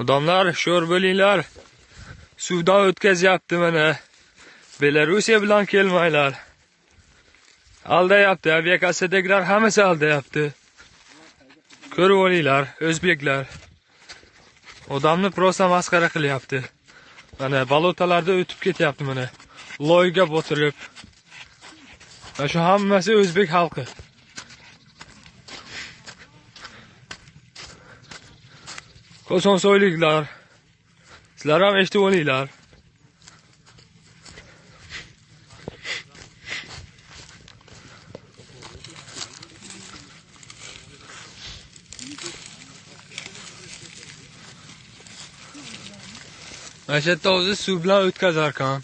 Odamlar, şor bo'linglar. Suvdan o'tkazyapti mana. Belorussiya bilan kelmanglar. Aldayapti, aviakasadagilar hammasi aldayapti. Ko'rib olinglar, o'zbeklar. Odamni prosta masxara qilyapti. Mana balotalarda o'tib ketyapti mana. Loyga botirib. Mana shu hammasi o'zbek xalqi. Kosonsoyliklar. Sizlar ham eshitib olinglar. Așa tozı subla ütkaz arkan.